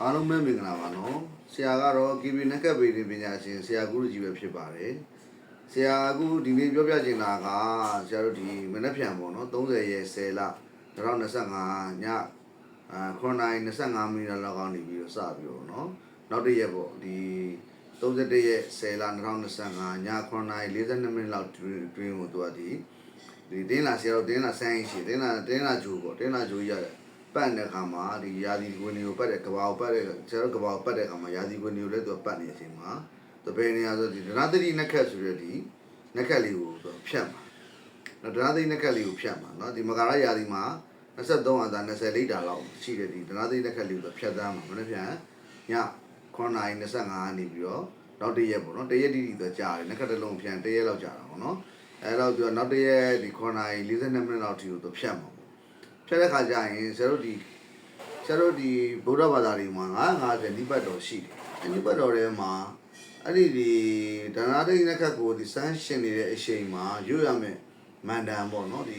အားလုံးပဲမင်္ဂလာပါနော်ဆရာကတော့ KB နက်ကပ်ပေပညာရှင်ဆရာကူကြီးပဲဖြစ်ပါတယ်ဆရာကူဒီနေ့ပြောပြချင်တာကဆရာတို့ဒီမနေ့ပြန်ပေါ့နော်30ရက်10လ2025ညအာ9:25မိနစ်လောက်ကနေပြီးတော့စပြီးတော့နော်နောက်တစ်ရက်ပေါ့ဒီ31ရက်10လ2025ည9:42မိနစ်လောက်တွင်တွင်ကိုသူကဒီဒီတင်းလာဆရာတို့တင်းလာဆိုင်းရှိတင်းလာတင်းလာဂျူပေါ့တင်းလာဂျူရတယ် ပတ်တဲ့ခါမှာဒီယာဒီကွင်းတွေကိုပတ်တဲ့ကဘာကိုပတ်တဲ့ကျတော့ကဘာကိုပတ်တဲ့ခါမှာယာဒီကွင်းတွေကိုလည်းသူကပတ်နေတဲ့အချိန်မှာတပည့်နေရဆိုဒီဒနာတိနက်ခတ်ဆိုရတဲ့ဒီနက်ခတ်လေးကိုသူဖြတ်မှာနော်ဒနာတိနက်ခတ်လေးကိုဖြတ်မှာနော်ဒီမကာရယာဒီမှာ23အသာ20လိတာလောက်ရှိတဲ့ဒီဒနာတိနက်ခတ်လေးကိုသူဖြတ်သားမှာမနေ့ပြန်ည9:25နေပြီးတော့နောက်တစ်ရက်ပေါ့နော်တစ်ရက်တိတိသူကြာတယ်နက်ခတ်တစ်လုံးဖြန်တစ်ရက်လောက်ကြာတာပေါ့နော်အဲတော့သူကနောက်တစ်ရက်ဒီ9:42မိနစ်လောက်ထိကိုသူဖြတ်မှာ ဖြတ်တဲ့ခါကျရင်ဆရာတို့ဒီဆရာတို့ဒီဗုဒ္ဓဘာသာတွေမှာ950နိဗ္ဗတ်တော်ရှိတယ်အဲနိဗ္ဗတ်တော်ထဲမှာအဲ့ဒီဒီဒနာတိနက်ခတ်ကိုဒီစမ်းရှင်နေတဲ့အချိန်မှာရွတ်ရမယ်မန္တန်ပေါ့နော်ဒီ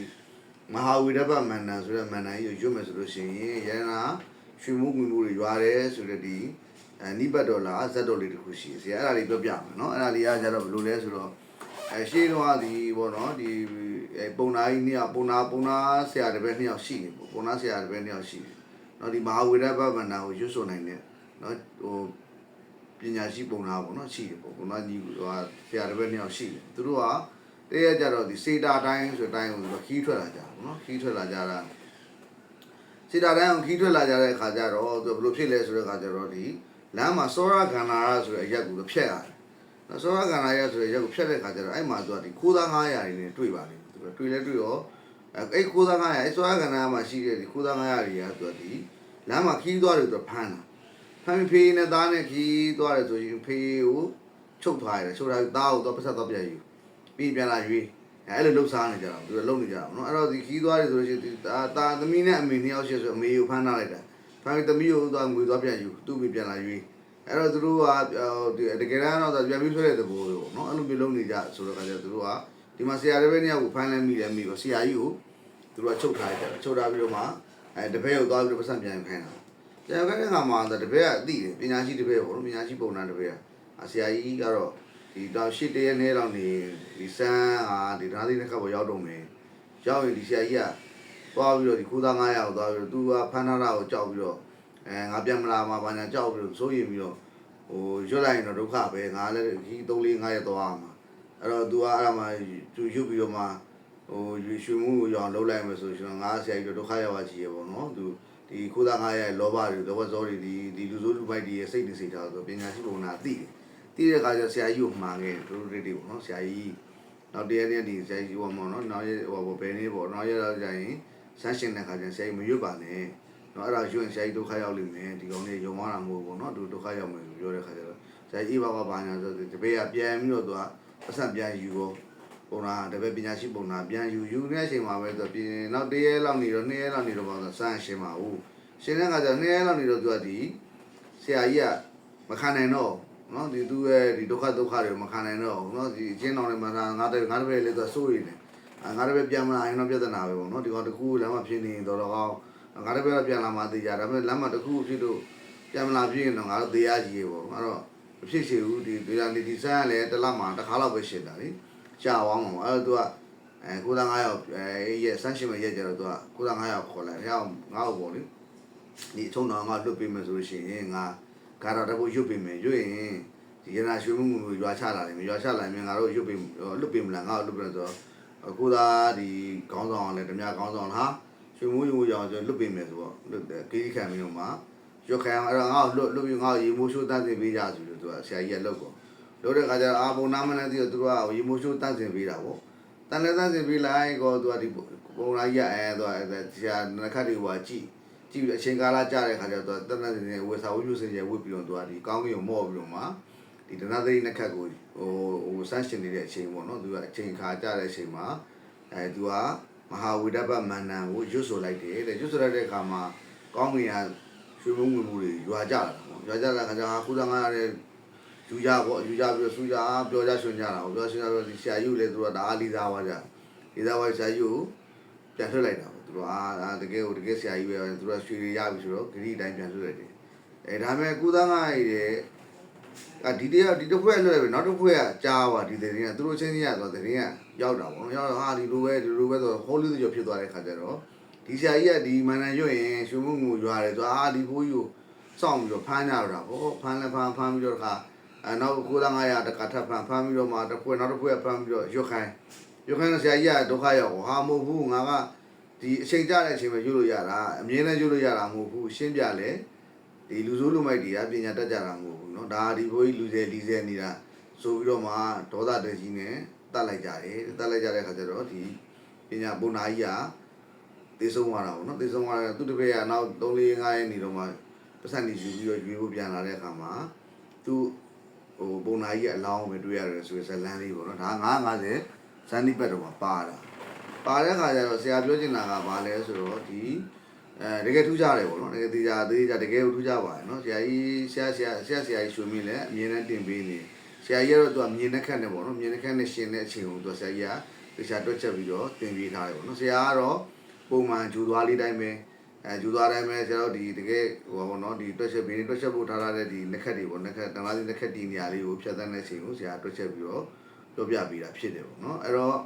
မဟာဝိရပမန္တန်ဆိုတဲ့မန္တန်ကြီးကိုရွတ်မယ်ဆိုလို့ရှိရင်ရဟနာရွှေမှုငွေမှုတွေရွာတယ်ဆိုတဲ့ဒီအဲနိဗ္ဗတ်တော်လားဇတ်တော်လေးတစ်ခုရှိတယ်ဆရာအဲ့ဒါလေးပြောပြမယ်နော်အဲ့ဒါလေးကကြတော့ဘယ်လိုလဲဆိုတော့ အဲရှေးတော့ဒီပေါ့နော်ဒီအဲပုံနာကြီးနှစ်ယောက်ပုံနာပုံနာဆရာတစ်ပည့်နှစ်ယောက်ရှိတယ်ပေါ့ပုံနာဆရာတစ်ပည့်နှစ်ယောက်ရှိတယ်နော်ဒီမဟာဝိရပမန္တန်ကိုရွတ်ဆိုနိုင်တဲ့နော်ဟိုပညာရှိပုံနာပေါ့နော်ရှိတယ်ပေါ့ပုံနာကြီးဟိုဟာဆရာတစ်ပည့်နှစ်ယောက်ရှိတယ်သူတို့ကတရက်ကြတော့ဒီစေတာတိုင်းဆိုတိုင်းကိုသူတို့ခီးထွက်လာကြပေါ့နော်ခီးထွက်လာကြတာစေတာတိုင်းကိုခီးထွက်လာကြတဲ့အခါကျတော့သူဘယ်လိုဖြစ်လဲဆိုတဲ့အခါကျတော့ဒီလမ်းမှာစောရခန္ဓာရဆိုတဲ့အရက်ကိုဖြတ်ရတယ် နော်စောရခန္ဓာရဆိုတဲ့အရက်ကိုဖြတ်တဲ့အခါကျတော့အဲ့မှာသူကဒီခိုးသား900တွေနဲ့တွေ့ပါလိမ့်မယ်သူကတွေ့လဲတွေ့ရောအဲ့ခိုးသား900အဲ့စောရခန္ဓာမှာရှိတဲ့ဒီခိုးသား900တွေကသူကဒီလမ်းမှာခီးသွားတယ်သူကဖမ်းတာဖမ်းဖေးနဲ့သားနဲ့ခီးသွားတယ်ဆိုရင်ဖေးကိုချုပ်သွားရတယ်ချုပ်ထားပြီးသားကိုတော့ပတ်ဆက်တော့ပြန်ယူပြီးပြန်လာရွေးအဲ့လိုလှုပ်ရှားနေကြတာသူတို့လှုပ်နေကြတာပေါ့နော်အဲ့တော့ဒီခီးသွားတယ်ဆိုလို့ရှိရင်ဒီဒါသားသမီးနဲ့အမေနှစ်ယောက်ရှိဆိုအမေကိုဖမ်းထားလိုက်တာဖမ်းပြီးသမီးကိုသွားငွေသွားပြန်ယူသူ့ပြီးပြန်လာရွေး အဲ့တော့သူတို့ကဒီတကယ်တမ်းတော့ပြန်ပြီးဆွဲတဲ့သဘောပဲပေါ့နော်အဲ့လိုမျိုးလုပ်နေကြဆိုတော့ကကြသူတို့ကဒီမှာဆရာတစ်ပည့်နှစ်ယောက်ကိုဖမ်းလဲမိတယ်မိတော့ဆရာကြီးကိုသူတို့ကချုပ်ထားလိုက်တယ်ချုပ်ထားပြီးတော့မှအဲတပည့်ကိုသွားပြီးတော့ပတ်စံပြန်ခိုင်းတာကျန်တဲ့ခါမှာတပည့်ကအသိတယ်ပညာရှိတပည့်ပေါ့နော်ပညာရှိပုံနာတပည့်ကအဆရာကြီးကတော့ဒီတော့ရှစ်တရက်နဲ့တော့နေဒီစမ်းဟာဒီဓာတ်သိတဲ့ခါပေါ်ရောက်တော့မယ်ရောက်ရင်ဒီဆရာကြီးကသွားပြီးတော့ဒီခိုးသား900ကိုသွားပြီးတော့သူကဖမ်းထားတာကိုကြောက်ပြီးတော့ အဲငါပြန်မလာမှာဘာညာကြောက်ပြီးတော့စိုးရင်ပြီးတော့ဟိုရွတ်လိုက်ရင်တော့ဒုက္ခပဲငါလည်းဒီ3 4 5ရက်သွားမှာအဲ့တော့ तू ကအဲ့ဒါမှသူရွတ်ပြီးတော့မှဟိုရွှေမှုကိုရောင်းလုံးလိုက်မယ်ဆိုရှင်ငါဆရာကြီးတို့ဒုက္ခရောက်ပါချီရပေါ့နော်သူဒီခိုးသားငါးရဲ့လောဘတွေလောဘဇောတွေဒီဒီလူဆိုးလူပိုက်တွေရဲ့စိတ်တွေစိတ်ထားဆိုပညာရှိပုံနာသိတယ်သိတဲ့အခါကျဆရာကြီးကိုမှားခဲ့တို့တို့တွေပေါ့နော်ဆရာကြီးနောက်တရက်နေ့ဒီဆရာကြီးဟောမော်နော်နောက်ရက်ဟောဘယ်နေ့ပေါ့နောက်ရက်တော့ကျရင်ဆန်းရှင်တဲ့ခါကျဆရာကြီးမရွတ်ပါနဲ့ နော်အဲ့ဒါရွတ်ရင်ဆရာကြီးဒုက္ခရောက်လိမ့်မယ်ဒီကောင်လေးယုံသွားတာမဟုတ်ဘူးနော်သူဒုက္ခရောက်မယ်ပြောတဲ့ခါကျတော့ဆရာကြီးအေးပါပါဘာညာဆိုတပည့်ကပြန်ပြီးတော့သူကပတ်စံပြန်ယူတော့ပုံနာတပည့်ပညာရှိပုံနာပြန်ယူယူနေတဲ့အချိန်မှာပဲသူပြင်နောက်တရက်လောက်နေတော့နှစ်ရက်လောက်နေတော့ပေါ့ဆန်းရှင်ပါဦးရှင်းတဲ့ခါကျနှစ်ရက်လောက်နေတော့သူကဒီဆရာကြီးကမခံနိုင်တော့နော်ဒီသူရဲ့ဒီဒုက္ခဒုက္ခတွေမခံနိုင်တော့နော်ဒီအချင်းတော်တွေမှာငါတငါတပည့်လေးသူစိုးရိမ်တယ်အာငါတပည့်ပြန်မလာရင်တော့ပြဿနာပဲပေါ့နော်ဒီကောင်တခုလမ်းမှာဖြစ်နေတော့တော့ကော င်းငါတပည့်ကပြန်လာမှသိကြဒါပေမဲ့လမ်းမှာတခုဖြစ်လို့ပြန်မလာဖြစ်ရင်တော့ငါတို့သေးရကြီးပေါ့အဲ့တော့မဖြစ်ချင်ဘူးဒီဒီနေဒီဆန်းကလည်းတစ်လမှာတစ်ခါလောက်ပဲရှင်းတာလေကြာသွားမှာပေါ့အဲ့တော့သူကအဲကိုသား9ယောက်အဲရဲ့ဆန်းရှင်မရဲ့ကြတော့သူကကိုသား9ယောက်ခေါ်လိုက်ဟဲ့ငါ့ကိုပေါ့လေဒီအထုံတော်ငါလွတ်ပေးမယ်ဆိုလို့ရှိရင်ငါကာတာတဘုတ်ရွတ်ပေးမယ်ရွတ်ရင်ဒီရနာရွှေမှုမှုရွာချလာတယ်ရွာချလာရင်ငါတို့ရွတ်ပေးလွတ်ပေးမလားငါတို့လွတ်ပေးဆိုတော့အခုသာဒီကောင်းဆောင်လည်းဓမြကောင်းဆောင်လား ရွှေမှုမှုရောင်ဆိုလွတ်ပေးမယ်ဆိုတော့လွတ်တယ်ကိရိခံမင်းတို့မှာရွတ်ခံအဲ့တော့ငါ့လွတ်လွတ်ပြီးငါရေမိုးရှိုးတန်းစင်ပေးကြဆိုလို့သူကဆရာကြီးကလောက်ကောလို့တဲ့ခါကျအာဘုံနာမနဲ့သူကသူကရေမိုးရှိုးတန်းစင်ပေးတာပေါ့တန်လည်းတန်းစင်ပေးလိုက်ကောသူကဒီပုံလာကြီးအဲသူကဆရာနခတ်တွေဟိုကြည့်ကြည့်ပြီးအချိန်ကာလကြာတဲ့ခါကျတော့တနတ်နေဝေစာဝိပုစင်ရဝစ်ပြီးတော့သူကဒီကောင်းကင်ကိုမော့ပြီးတော့မှဒီဒနာသိန်းနှစ်ခတ်ကိုဟိုဟိုဆန်းရှင်နေတဲ့အချိန်ပေါ့နော်သူကအချိန်ခါကြာတဲ့အချိန်မှာအဲသူက မဟာဝိဒပမန္နံကိုရွတ်ဆိုလိုက်တယ်တဲ့ရွတ်ဆိုလိုက်တဲ့အခါမှာကောင်းကင်ကရွှေမုံငွေမှုတွေရွာကြတာပေါ့ရွာကြတဲ့ခါကျတော့ကုသငါရတဲ့ယူကြပေါ့ယူကြပြီးတော့ဆူကြပြောကြဆွင်ကြတာပေါ့ပြောဆွင်ကြပြီးဒီဆရာယူလည်းသူကဒါအားလေးစားသွားကြလေးစားသွားဆရာယူကိုပြန်ထွက်လိုက်တာပေါ့သူတို့အာအာတကယ်ကိုတကယ်ဆရာကြီးပဲသူတို့ရွှေတွေရပြီဆိုတော့ဂရိတိုင်းပြန်ဆွဲတယ်အဲဒါပေမဲ့ကုသငါရည် အဒီတည်းဒီတစ်ဖွဲ့လွတ်တယ်ပဲနောက်တစ်ဖွဲ့ကကြားပါဒီတဲ့င်းကသူတို့ချင်းချင်းရဆိုတဲ့င်းကရောက်တာပေါ့နော်ရောက်တော့ဟာဒီလိုပဲဒီလိုပဲဆိုဟိုးလူကျော်ဖြစ်သွားတဲ့ခါကျတော့ဒီဆရာကြီးကဒီမန်နန်ရွတ်ရင်ရှုံမှုငူရွာတယ်ဆိုအာဒီဘိုးကြီးကိုစောင့်ပြီးတော့ဖမ်းကြတော့တာပေါ့ဖမ်းလဲဖမ်းဖမ်းပြီးတော့ခါအဲနောက်ကိုသား900တကထပ်ဖမ်းဖမ်းပြီးတော့မှတစ်ဖွဲ့နောက်တစ်ဖွဲ့ဖမ်းပြီးတော့ရွတ်ခိုင်းရွတ်ခိုင်းတော့ဆရာကြီးကဒုက္ခရောက်ဟာမဟုတ်ဘူးငါကဒီအချိန်ကြတဲ့အချိန်မှာရွတ်လို့ရတာအမြင်နဲ့ရွတ်လို့ရတာမဟုတ်ဘူးရှင်းပြလဲဒီလူဆိုးလူမိုက်တွေကပညာတတ်ကြတာမဟုတ်ဘူး နော်ဒါဒီဘိုးကြီးလူကျဲလီကျဲနေတာဆိုပြီးတော့မှဒေါသတကြီးနဲ့တတ်လိုက်ကြတယ်တတ်လိုက်ကြတဲ့ခါကျတော့ဒီပညာဘုံနာကြီးကသေဆုံးသွားတာပေါ့နော်သေဆုံးသွားတာသူတပည့်ကနောက်3 4 5ရက်နေတော့မှပတ်စံနေယူပြီးတော့ရွေးဖို့ပြန်လာတဲ့အခါမှာသူဟိုဘုံနာကြီးကအလောင်းပဲတွေ့ရတယ်ဆိုရယ်ဇလန်းလေးပေါ့နော်ဒါ950ဇန်နိပတ်တော့မှပါတာပါတဲ့ခါကျတော့ဆရာပြောချင်တာကဘာလဲဆိုတော့ဒီ အဲတကယ်ထူးကြတယ်ပေါ့နော်တကယ်သေးကြသေးကြတကယ်ထူးကြပါတယ်နော်ဆရာကြီးဆရာဆရာဆရာဆရာကြီးရွှေမင်းလည်းအမြင်နဲ့တင်ပေးနေဆရာကြီးကတော့သူကမြင်နဲ့ခက်နေပေါ့နော်မြင်နဲ့ခက်နဲ့ရှင်တဲ့အချိန်ကိုသူကဆရာကြီးကတခြားတွက်ချက်ပြီးတော့တင်ပေးထားတယ်ပေါ့နော်ဆရာကတော့ပုံမှန်ဂျူသွားလေးတိုင်းပဲအဲဂျူသွားတိုင်းပဲဆရာတို့ဒီတကယ်ဟိုပေါ့နော်ဒီတွက်ချက်ပြီးတွက်ချက်ဖို့ထားထားတဲ့ဒီလက်ခက်တွေပေါ့လက်ခက်တလားစီလက်ခက်တီနေရာလေးကိုဖြတ်သန်းတဲ့အချိန်ကိုဆရာတွက်ချက်ပြီးတော့ပြောပြပေးတာဖြစ်တယ်ပေါ့နော်အဲ့တော့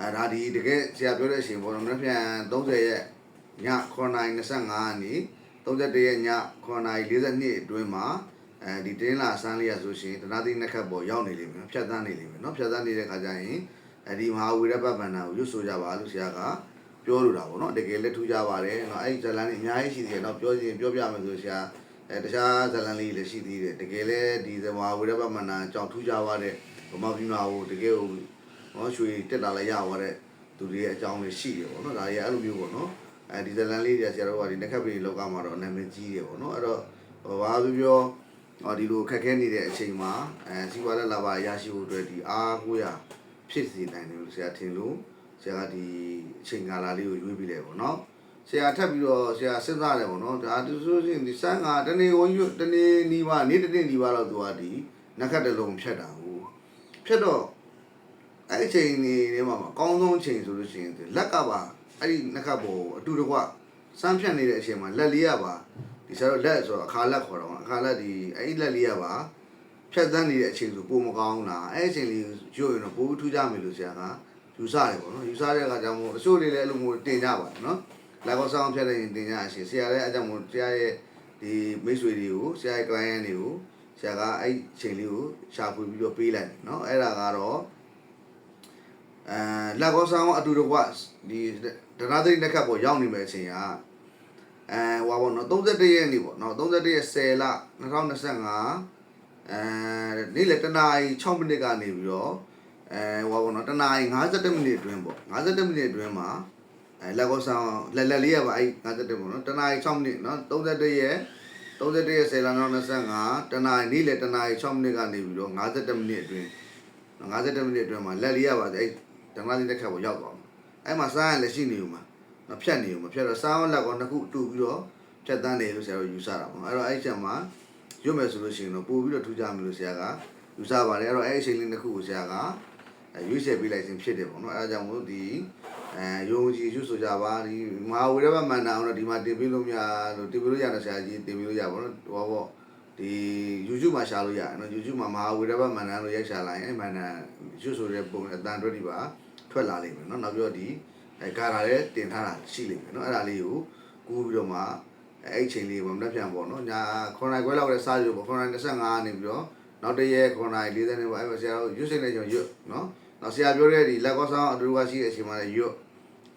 အဲဒါဒီတကယ်ဆရာပြောတဲ့အချိန်ပေါ့နော်မနေ့ပြန်30ရက် ည9:25ကနေ31ရက်ည9:42အတွင်းမှာအဲဒီတင်းလာဆန်းလေးရဆိုရှင်တနာတိနှစ်ခတ်ပေါ်ရောက်နေလိမ့်မယ်နော်ဖြတ်သန်းနေလိမ့်မယ်နော်ဖြတ်သန်းနေတဲ့ခါကျရင်အဲဒီမဟာဝိရပဗန္နာကိုရွတ်ဆိုကြပါလို့ဆရာကပြောလိုတာပေါ့နော်တကယ်လက်ထူးကြပါတယ်နော်အဲဒီဇလန်လေးအများကြီးရှိသေးတယ်နော်ပြောရင်ပြောပြမယ်ဆိုဆရာအဲတခြားဇလန်လေးလည်းရှိသေးတယ်တကယ်လည်းဒီမဟာဝိရပဗန္နာကြောင့်ထူးကြပါတဲ့ဗမာပြည်မှာဟိုတကယ်ဟိုနော်ရွှေတက်လာလည်းရပါတဲ့သူတွေရဲ့အကြောင်းလေးရှိတယ်ပေါ့နော်ဒါတွေအဲ့လိုမျိုးပေါ့နော် အဲဒီဇလန်လေးတွေဆရာတို့ကဒီနက်ခတ်ပင်လောကမှာတော့နာမည်ကြီးတယ်ပေါ့နော်အဲ့တော့ဟိုဘာပြောပြောဟောဒီလိုခက်ခဲနေတဲ့အချိန်မှာအဲစီဝါလက်လာပါရရှိဖို့အတွက်ဒီအားကိုရဖြစ်စီနိုင်တယ်လို့ဆရာထင်လို့ဆရာကဒီအချိန်ကာလလေးကိုရွေးပြီးတယ်ပေါ့နော်ဆရာထပ်ပြီးတော့ဆရာစဉ်းစားတယ်ပေါ့နော်ဒါသူဆိုရင်ဒီစမ်းကတနေ့ကိုရွတနေ့နီးပါနေ့တစ်နေ့နီးပါတော့သူကဒီနက်ခတ်တလုံးဖြတ်တာဟုတ်ဖြတ်တော့အဲ့ဒီအချိန်နေနေမှာအကောင်းဆုံးအချိန်ဆိုလို့ရှိရင်လက်ကပါ အဲ့ဒီနှစ်ခပ်ပေါ်အတူတကွစမ်းဖြတ်နေတဲ့အချိန်မှာလက်လေးရပါဒီဆရာတို့လက်ဆိုတော့အခါလက်ခေါ်တော့အခါလက်ဒီအဲ့ဒီလက်လေးရပါဖြတ်သန်းနေတဲ့အချိန်ဆိုပိုမကောင်းလားအဲ့ဒီအချိန်လေးရွတ်ရင်တော့ပိုထူးကြမယ်လို့ဆရာကယူဆတယ်ပေါ့နော်ယူဆတဲ့အခါကျမှအစိုးလေးလည်းအဲ့လိုမျိုးတင်ကြပါတယ်နော်လက်ကောဆောင်ဖြတ်တဲ့ရင်တင်ကြအရှင်ဆရာလည်းအဲ့ကြောင့်မို့ဆရာရဲ့ဒီမိတ်ဆွေတွေကိုဆရာရဲ့ client တွေကိုဆရာကအဲ့အချိန်လေးကိုရှာဖွေပြီးတော့ပေးလိုက်တယ်နော်အဲ့ဒါကတော့ အဲလက်ကောဆောင်အတူတကွဒီဒနာသိလက်ခတ်ပေါ်ရောက်နေမယ်အချိန်ကအဲဟွာပေါ့နော်31ရက်နေ့ပေါ့နော်31ရက်10လ2025အဲနေ့လယ်တနာရီ6မိနစ်ကနေပြီးတော့အဲဟွာပေါ့နော်တနာရီ57မိနစ်အတွင်းပေါ့57မိနစ်အတွင်းမှာအဲလက်ကောဆောင်လက်လက်လေးရပါအဲ့57ပေါ့နော်တနာရီ6မိနစ်နော်31ရက်31ရက်10လ2025တနာရီနေ့လယ်တနာရီ6မိနစ်ကနေပြီးတော့57မိနစ်အတွင်း57မိနစ်အတွင်းမှာလက်လေးရပါအဲ့ ဓမ္မလေးတစ်ခါပေါ်ရောက်သွားမှာအဲ့မှာစားရလည်းရှိနေဦးမှာမဖြတ်နေဦးမှာဖြတ်တော့စားလက်ကောနှစ်ခုတူပြီးတော့ဖြတ်တန်းတယ်လို့ဆရာတို့ယူဆတာပေါ့အဲ့တော့အဲ့ချက်မှာရွတ်မယ်ဆိုလို့ရှိရင်တော့ပို့ပြီးတော့ထူးခြားမယ်လို့ဆရာကယူဆပါတယ်အဲ့တော့အဲ့အချိန်လေးနှစ်ခုကိုဆရာကရွေးချယ်ပေးလိုက်ခြင်းဖြစ်တယ်ပေါ့နော်အဲ့ဒါကြောင့်မို့ဒီအဲယုံကြည်ရွတ်ဆိုကြပါဒီမဟာဝိရဘမန္တအောင်တော့ဒီမှာတင်ပေးလို့မရလို့တင်ပေးလို့ရတယ်ဆရာကြီးတင်ပေးလို့ရပါတော့ဟောပေါ့ ဒီ YouTube မှာရှာလို့ရတယ်နော် YouTube မှာမဟာဝိရဘမန္တလို့ရိုက်ရှာလိုက်ရင်မန္တရွတ်ဆိုတဲ့ပုံအတန်တွဲဒီပါထွက်လာလိမ့်မယ်နော်နောက်ပြီးတော့ဒီအဲကာရာလည်းတင်ထားတာရှိလိမ့်မယ်နော်အဲ့ဒါလေးကိုကူးပြီးတော့မှအဲ့ချိန်လေးမှာမနှက်ပြန်ပေါ့နော်ညာခွန်နိုင်ခွဲလောက်လည်းစားကြည့်ပေါ့ခွန်နိုင်25နေပြီးတော့နောက်တရက်ခွန်နိုင်40နေပေါ့အဲ့ဆရာတို့ရွတ်စိတ်နေကြရွတ်နော်နောက်ဆရာပြောတဲ့ဒီလက်ကောဆောင်အတူတူကရှိတဲ့အချိန်မှာလည်းရွတ်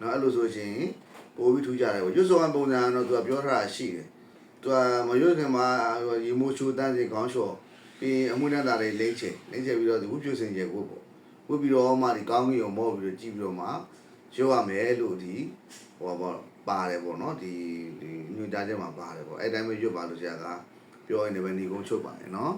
နော်အဲ့လိုဆိုရှင်ပို့ပြီးထူးကြတယ်ပေါ့ရွတ်ဆောင်ပုံစံတော့သူကပြောထားတာရှိတယ် သူကမရွတ်ခင်မှာရေမိုးချိုးတန်းစီခေါင်းလျှော်ပြီးအမှုနဲ့တာလေးလိမ့်ချင်လိမ့်ချင်ပြီးတော့ဒီဝုပြွစင်ကျဲကိုပေါ့ဝုပြီးတော့မှဒီကောင်းကြီးကိုမော့ပြီးတော့ကြည့်ပြီးတော့မှရုပ်ရမယ်လို့ဒီဟောပေါ့ပါတယ်ပေါ့နော်ဒီဒီညွှန်ကြားချက်မှာပါတယ်ပေါ့အဲ့တိုင်းပဲရွတ်ပါလို့ဆရာကပြောရင်လည်းပဲညီကုန်းချုပ်ပါတယ်နော်